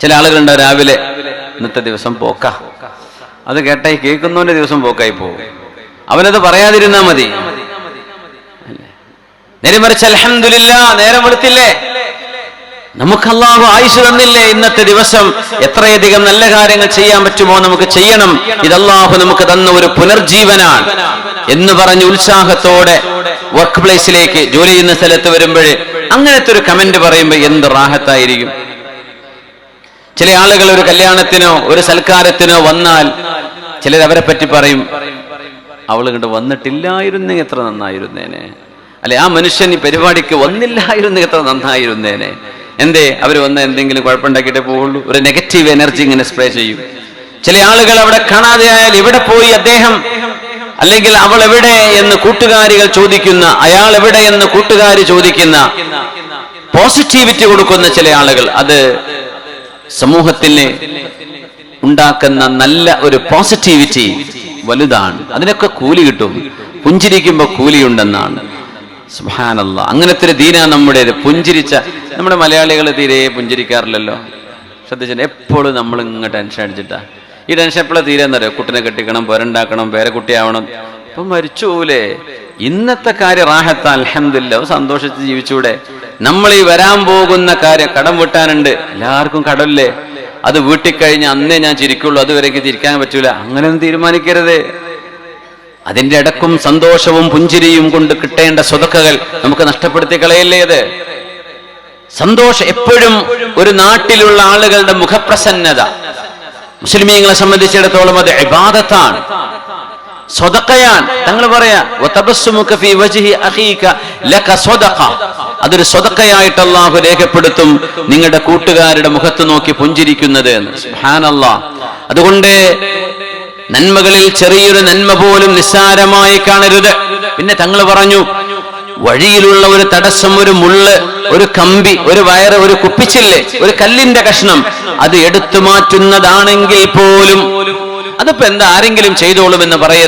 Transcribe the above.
ചില ആളുകളുണ്ട് രാവിലെ ഇന്നത്തെ ദിവസം പോക്ക. അത് കേട്ടായി കേൾക്കുന്നവന്റെ ദിവസം പോക്കായി പോകും. അവനത് പറയാതിരുന്നാ മതി. നേരെ മറിച്ച് അലഹമില്ല നേരം വെളുത്തില്ലേ? നമുക്ക് അള്ളാഹു ആയുസ് തന്നില്ലേ ഇന്നത്തെ ദിവസം? എത്രയധികം നല്ല കാര്യങ്ങൾ ചെയ്യാൻ പറ്റുമോ നമുക്ക് ചെയ്യണം. ഇത് അള്ളാഹു നമുക്ക് തന്ന ഒരു പുനർജീവനാണ്. എന്ന് പറഞ്ഞ് ഉത്സാഹത്തോടെ വർക്ക് പ്ലേസിലേക്ക് ജോലി ചെയ്യുന്ന സ്ഥലത്ത് വരുമ്പോൾ അങ്ങനത്തെ ഒരു കമന്റ് പറയുമ്പോൾ എന്ത് റാഹത്തായിരിക്കും? ചില ആളുകൾ ഒരു കല്യാണത്തിനോ ഒരു സൽക്കാരത്തിനോ വന്നാൽ ചിലർ അവരെ പറ്റി പറയും അവൾ കണ്ട് വന്നിട്ടില്ലായിരുന്നെങ്കിൽ എത്ര നന്നായിരുന്നേനെ. അല്ലെ ആ മനുഷ്യൻ ഈ പരിപാടിക്ക് വന്നില്ലായിരുന്നു എത്ര നന്നായിരുന്നേനെ. എന്തേ അവർ വന്ന് എന്തെങ്കിലും കുഴപ്പമുണ്ടാക്കിയിട്ടേ പോവുള്ളൂ? ഒരു നെഗറ്റീവ് എനർജി ഇങ്ങനെ സ്പ്രേ ചെയ്യും. ചില ആളുകൾ അവിടെ കാണാതെ ആയാൽ ഇവിടെ പോയി അദ്ദേഹം? അല്ലെങ്കിൽ അവൾ എവിടെ എന്ന് കൂട്ടുകാരികൾ ചോദിക്കുന്ന അയാൾ എവിടെ എന്ന് കൂട്ടുകാരി ചോദിക്കുന്ന പോസിറ്റിവിറ്റി കൊടുക്കുന്ന ചില ആളുകൾ. അത് സമൂഹത്തിന് ഉണ്ടാക്കുന്ന നല്ല ഒരു പോസിറ്റിവിറ്റി വലുതാണ്. അതിനൊക്കെ കൂലി കിട്ടും. പുഞ്ചിരിക്കുമ്പോ കൂലിയുണ്ടെന്നാണ്. സുഹാനല്ല അങ്ങനത്തെ ഒരു ദീന നമ്മുടെ പുഞ്ചിരിച്ച നമ്മുടെ മലയാളികൾ തീരെ പുഞ്ചിരിക്കാറില്ലല്ലോ. ശ്രദ്ധിച്ചാൽ എപ്പോഴും നമ്മൾ ഇങ്ങ് ടെൻഷൻ അടിച്ചിട്ടാ. ഈ ടെൻഷൻ എപ്പോഴും തീരെന്നറിയോ? കുട്ടിനെ കെട്ടിക്കണം പേരുണ്ടാക്കണം പേരക്കുട്ടിയാവണം. ഇപ്പൊ മരിച്ചു പോലേ ഇന്നത്തെ കാര്യം റാഹത്ത. അലഹമില്ല സന്തോഷിച്ച് ജീവിച്ചൂടെ? നമ്മൾ ഈ വരാൻ പോകുന്ന കാര്യം കടം വീട്ടാനുണ്ട്. എല്ലാവർക്കും കടല്ലേ അത് വീട്ടിക്കഴിഞ്ഞ് അന്നേ ഞാൻ ചിരിക്കുള്ളൂ. അതുവരേക്ക് ചിരിക്കാൻ പറ്റൂല. അങ്ങനെയൊന്നും തീരുമാനിക്കരുത്. അതിന്റെ ഇടക്കും സന്തോഷവും പുഞ്ചിരിയും കൊണ്ട് കിട്ടേണ്ട സ്വതക്കകൾ നമുക്ക് നഷ്ടപ്പെടുത്തി കളയല്ലേ അത്? സന്തോഷം എപ്പോഴും ഒരു നാട്ടിലുള്ള ആളുകളുടെ മുഖപ്രസന്നത. മുസ്ലിമീങ്ങളെ സംബന്ധിച്ചിടത്തോളം അത് ഇബാദത്താണ്. സ്വതക്കയാൻ തങ്ങൾ പറയാ. അതൊരു സ്വതക്കയായിട്ട് അള്ളാഹു രേഖപ്പെടുത്തും നിങ്ങളുടെ കൂട്ടുകാരുടെ മുഖത്ത് നോക്കി പുഞ്ചിരിക്കുന്നത് അതുകൊണ്ട് നന്മകളിൽ ചെറിയൊരു നന്മ പോലും നിസ്സാരമായി കാണരുത്. പിന്നെ തങ്ങൾ പറഞ്ഞു വഴിയിലുള്ള ഒരു തടസ്സം ഒരു മുള്ള് ഒരു കമ്പി ഒരു വയറ് ഒരു കുപ്പിച്ചില്ലേ ഒരു കല്ലിന്റെ കഷ്ണം അത് എടുത്തു മാറ്റുന്നതാണെങ്കിൽ പോലും അതിപ്പോ എന്താ ആരെങ്കിലും ചെയ്തോളും എന്ന് പറയരുത്.